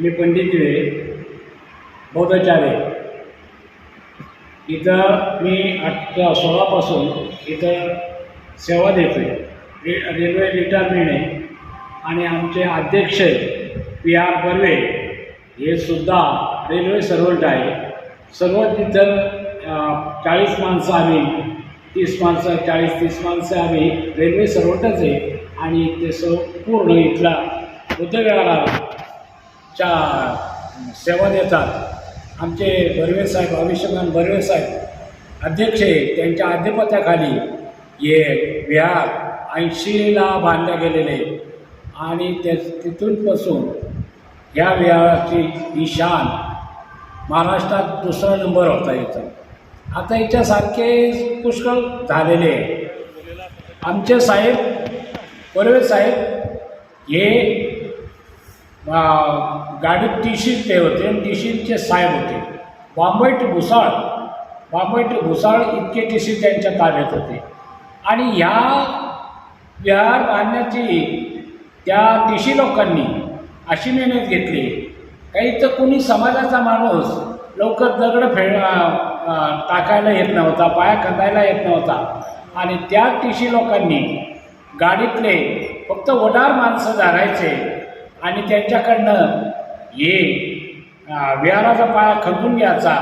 मी पंडित दिवे बौद्धाचार्य. इथं मी आठ सोळापासून इथं सेवा देतो आहे रे रेल्वे रिटायरमेंट आहे आणि आमचे अध्यक्ष पी आर बर्वे. हे सुद्धा रेल्वे सर्वंट आहे. सर्व तिथं चाळीस माणसं आम्ही तीस माणसं चाळीस तीस माणसं आम्ही रेल्वे सर्वंटच आहे आणि ते सर्व पूर्ण इथला उद्योगाला च्या सेवा देतात आमचे बर्वे साहेब अभिषेकान बर्वे साहेब अध्यक्ष त्यांच्या अध्यपत्याखाली हे विहार ऐंशीला बांधले गेलेले आणि त्या तिथूनपासून या विहाराची ही शान महाराष्ट्रात दुसरा नंबर होता इथं आता याच्यासारखे पुष्कळ झालेले आहे. आमचे साहेब बर्वे साहेब हे गाडीत टीशीत ते होते आणि टीशीचे साहेब होते. Bombay to Bhusawal Bombay to Bhusawal इतके टीशी त्यांच्या ताब्यात होते. आणि ह्या विहार बांधण्याची त्या टीशी लोकांनी अशी मेहनत घेतली. काही तर कोणी समाजाचा माणूस लवकर दगड फेड टाकायला येत नव्हता पाया खंदायला येत नव्हता. आणि त्या टीशी लोकांनी गाडीतले फक्त वडार माणसं धरायचे आणि त्यांच्याकडनं हे विहाराचा पाया खपून घ्यायचा.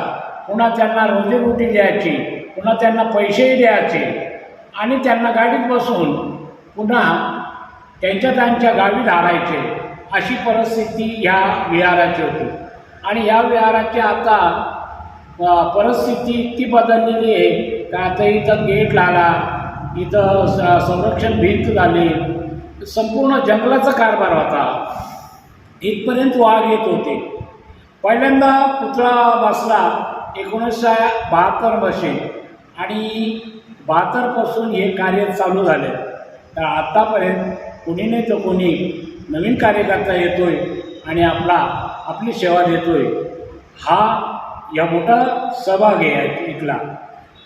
पुन्हा त्यांना रोजीरोटी द्यायची. पुन्हा त्यांना पैसेही द्यायचे. आणि त्यांना गाडीत बसून पुन्हा त्यांच्या त्यांच्या गावी धाडायचे. अशी परिस्थिती ह्या विहाराची होती. आणि या विहाराची आता परिस्थिती इतकी बदललेली आहे का आता इथं गेट लागला इथं स संरक्षण भिंत झाली. संपूर्ण जंगलाचा कारभार होता. इथपर्यंत वाघ येत होते. पहिल्यांदा पुतळा बसला एकोणीसशे बहात्तर वर्षी आणि बहात्तरपासून हे कार्य चालू झाले. तर आत्तापर्यंत कोणी नाही तर कोणी नवीन कार्यकर्ता येतोय आणि आपला आपली सेवा देतोय. हा या मोठा सहभाग आहे इथला.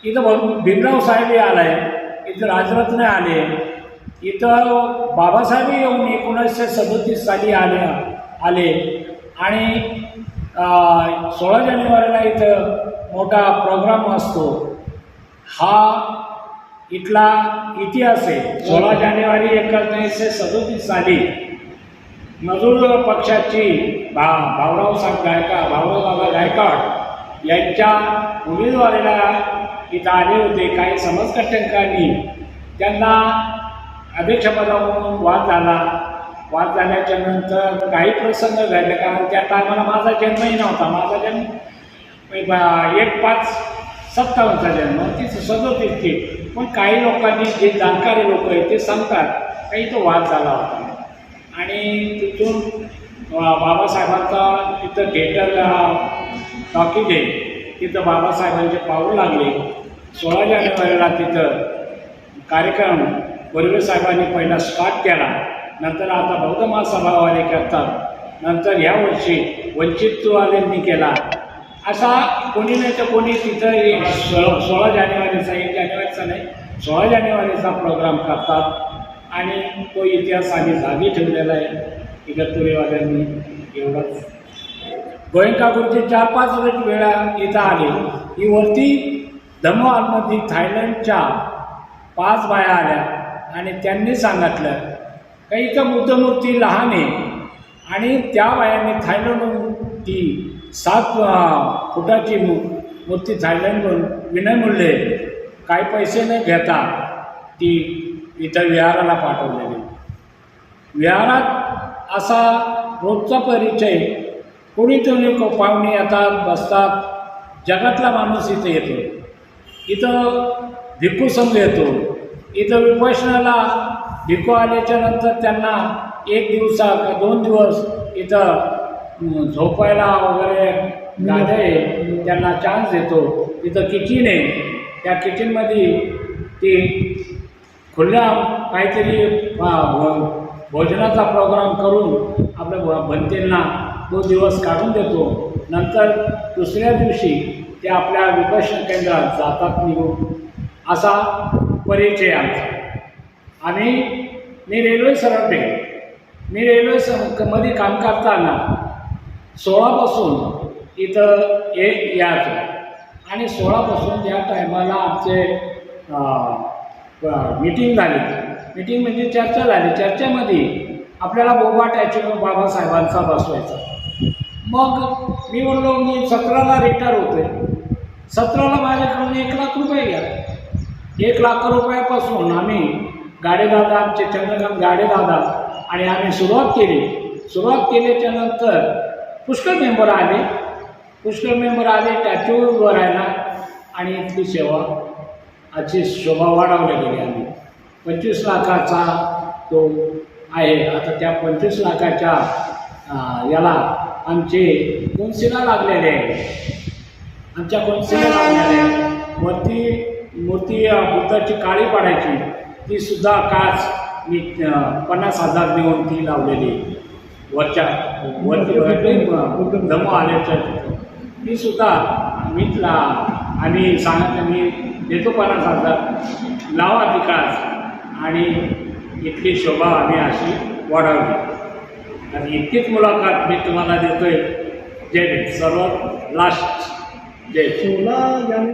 इथं भर- भीमराव साहेबही आला आहे इथं राजरत्न आले. इथं बाबासाहेब येऊन एकोणीसशे सदोतीस साली आले. आले. आणि सोळा जानेवारीला इथं मोठा प्रोग्राम असतो. हा इथला इतिहास आहे. सोळा जानेवारी एकोणीसशे सदोतीस साली मजूर पक्षाची भा भाऊराव साहेब गायका भाऊरावबाबा गायकाड गायकवाड यांच्या उमेदवारीला इथं आले होते. काही समाजकटकांनी त्यांना अध्यक्षपदावरून वाद झाला. वाद झाल्याच्यानंतर काही प्रसंग घडले कारण त्या टायमाला माझा जन्मही नव्हता. माझा जन्म म्हणजे एक पाच सत्तावन्नचा जन्म. तीच सदोतीसची पण काही लोकांनी जे जाणकारी लोक आहेत ते सांगतात काही तो वाद झाला होता. आणि तिथून बाबासाहेबांचा तिथं थिएटर टॉकीज आहे तिथं बाबासाहेबांचे पाऊल लागले. सोळा जानेवारीला तिथं कार्यक्रम बर्वे साहेबांनी पहिला स्टार्ट केला. नंतर आता बौद्ध महासभावाले करतात. नंतर ह्या वर्षी वंचितवाल्यांनी केला. असा कोणी नाही तर कोणी तिथं एक सोळा सोळा जानेवारीचा एक जानेवारीचा नाही सोळा जानेवारीचा प्रोग्राम करतात. आणि तो इतिहास आम्ही जागी ठेवलेला आहे. इगतपुरीवाल्यांनी एवढंच गोयंका गुरुजी चार पाच वेळा इथं आले. ही वरती धमवालमध्ये थायलंडच्या पाच बाया आल्या. आणि त्यांनी सांगितलं का बुद्धमूर्ती लहान आहे आणि त्या बायांनी थायलंडहून ती सात फुटाची मू मूर्ती थायलंडहून विनामूल्य काही पैसे न घेता ती इथं विहाराला पाठवलेली. विहारात असा रोजचा परिचय कोणीतरी को- पाहुणे येतात बसतात जगातला माणूस इथं येतो. इथं भिक्खू संघ येतो. इथं विपशनाला भिक्खू आल्याच्यानंतर त्यांना एक दिवसा का दोन दिवस इथं झोपायला वगैरे गाड्या त्यांना चान्स देतो. तिथं किचन आहे. त्या किचनमध्ये ती खुल्या काहीतरी भोजनाचा प्रोग्राम करून आपल्या भ- तो दिवस काढून देतो. नंतर दुसऱ्या दिवशी ते आपल्या विपश्यन केंद्रात जातात निघून. असा परिचय आमचा. आम्ही मी रेल्वे सरंटे मी रेल्वे स मध्ये काम करताना सोळापासून इथं एक यायचो आणि सोळापासून या टायमाला आमचे मीटिंग झाली. मीटिंग म्हणजे चर्चा झाली. चर्चेमध्ये आपल्याला बोबा टॅच्यू बाबासाहेबांचा बसवायचा मग मी म्हणलो मी सतराला रिटायर होतोय. सतराला माझ्याकडून एक लाख रुपये घ्या. एक लाख रुपयापासून आम्ही गाडेदादा आमचे चंद्रकांत गाडेदादा आणि आम्ही सुरुवात केली. सुरुवात केल्याच्यानंतर पुष्कळ मेंबर आले. पुष्कळ मेंबर आले टॅच्यूवर राहिला. आणि इथली सेवा आजची शोभा वाढवल्या गेली आम्ही. पंचवीस लाखाचा तो आहे. आता त्या पंचवीस लाखाच्या याला आमचे कोनसिला लागलेले आहे. आमच्या कोनसिला लागलेले आहे. वरती मूर्ती बुद्धाची काळी पाडायची. ती सुद्धा काच मी पन्नास हजार देऊन ती लावलेली. वरच्या वरती धमो आल्याच्या तिथं. ती सुद्धा मीच ला आम्ही सांगितलं मी देतो पन्नास हजार. लावा ती काच. आणि इतकी शोभा आम्ही अशी वाढवली. आणि इतकीच मुलाखत मी तुम्हाला देतोय. जय भीम सर्वात लास्ट जय जाने